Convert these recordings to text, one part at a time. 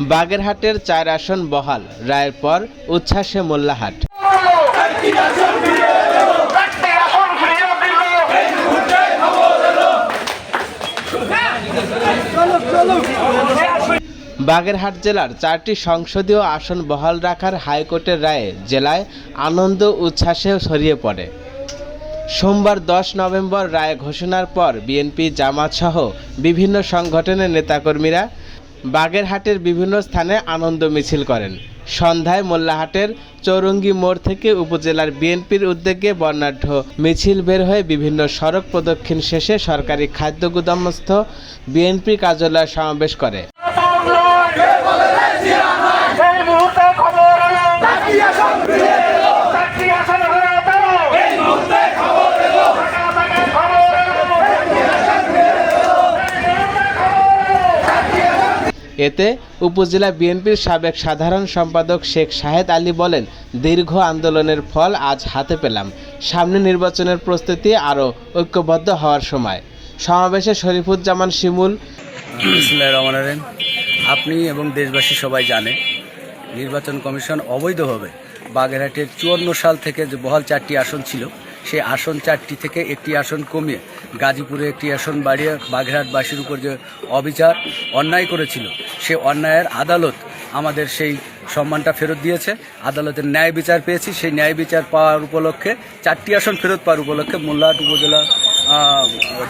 বাগেরহাটের চার আসন বহাল। রায়ের পর উচ্ছ্বাসে মোল্লাহাট। বাগেরহাট জেলার চারটি সংসদীয় আসন বহাল রাখার হাইকোর্টের রায়ে জেলায় আনন্দ উচ্ছ্বাসে ছড়িয়ে পড়ে। সোমবার দশ নভেম্বর রায় ঘোষণার পর বিএনপি জামাতসহ বিভিন্ন সংগঠনের নেতাকর্মীরা বাগেরহাটের বিভিন্ন স্থানে আনন্দ মিছিল করেন। সন্ধ্যায় মোল্লাহাটের চৌরঙ্গি মোড় থেকে উপজেলার বিএনপির উদ্যোগে বর্ণাঢ্য মিছিল বের হয়ে বিভিন্ন সড়ক প্রদক্ষিণ শেষে সরকারি খাদ্য গুদামস্থ বিএনপি কার্যালয় সমাবেশ করে এই মুহূর্তে খবর এলো চারটি আসন ফিরিয়ে দিল চারটি আসন হয়ে গেল এই মুহূর্তে খবর এলো খবর এলো এতে উপজেলা বিএনপির সাবেক সাধারণ সম্পাদক শেখ শাহেদ আলী বলেন, দীর্ঘ আন্দোলনের ফল আজ হাতে পেলাম। সামনে নির্বাচনের প্রস্তুতি আরও ঐক্যবদ্ধ হওয়ার সময়। সমাবেশে শরীফুজ্জামান শিমুল। আপনি এবং দেশবাসী সবাই জানে, নির্বাচন কমিশন অবৈধভাবে বাগেরহাটের চুয়ান্ন সাল থেকে যে বহাল চারটি আসন ছিল সেই আসন চারটি থেকে একটি আসন কমিয়ে গাজীপুরে একটি আসন বাড়িয়ে বাগেরহাটবাসীর উপর যে অবিচার, অন্যায় করেছিল, সে অন্যায়ের আদালত আমাদের সেই সম্মানটা ফেরত দিয়েছে। আদালতের ন্যায় বিচার পেয়েছি। সেই ন্যায় বিচার পাওয়ার উপলক্ষে চারটি আসন ফেরত পাওয়ার উপলক্ষে মোল্লাহাট উপজেলা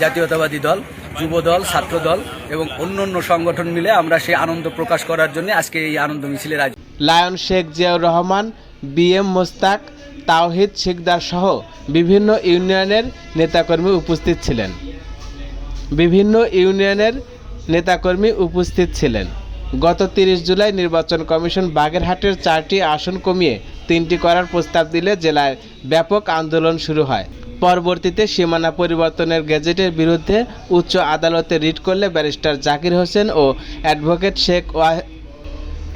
জাতীয়তাবাদী দল যুব দল ছাত্র দল এবং অন্য অন্য সংগঠন মিলে আমরা সেই আনন্দ প্রকাশ করার জন্য আজকে এই আনন্দ মিছিলের আয়োজন lion Sheikh Ziaur Rahman B M Mostak, Tawhid Sikder সহ বিভিন্ন ইউনিয়নের নেতাকর্মী উপস্থিত ছিলেন। বিভিন্ন ইউনিয়নের নেতাকর্মী উপস্থিত ছিলেন। গত তিরিশ জুলাই নির্বাচন কমিশন বাগেরহাটের চারটি আসন কমিয়ে তিনটি করার প্রস্তাব দিলে জেলায় ব্যাপক আন্দোলন শুরু হয়। পরবর্তীতে সীমানা পরিবর্তনের গেজেটের বিরুদ্ধে উচ্চ আদালতে রিট করলে ব্যারিস্টার জাকির হোসেন ও অ্যাডভোকেট শেখ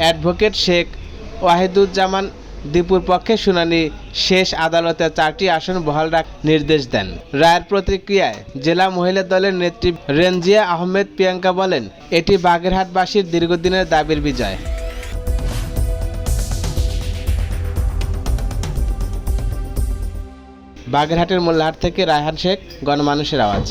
অ্যাডভোকেট শেখ ওয়াহিদুজ্জামান দীপুর পক্ষে শুনানি শেষ আদালতে চারটি আসন বহাল রাখ নির্দেশ দেন। রায়ের প্রতিক্রিয়ায় জেলা মহিলা দলের নেত্রী রেনজিয়া আহমেদ প্রিয়াঙ্কা বলেন, এটি বাগেরহাটবাসীর দীর্ঘদিনের দাবির বিজয়। বাগেরহাটের মোল্লাহাট থেকে রায়হান শেখ, গণমানুষের আওয়াজ।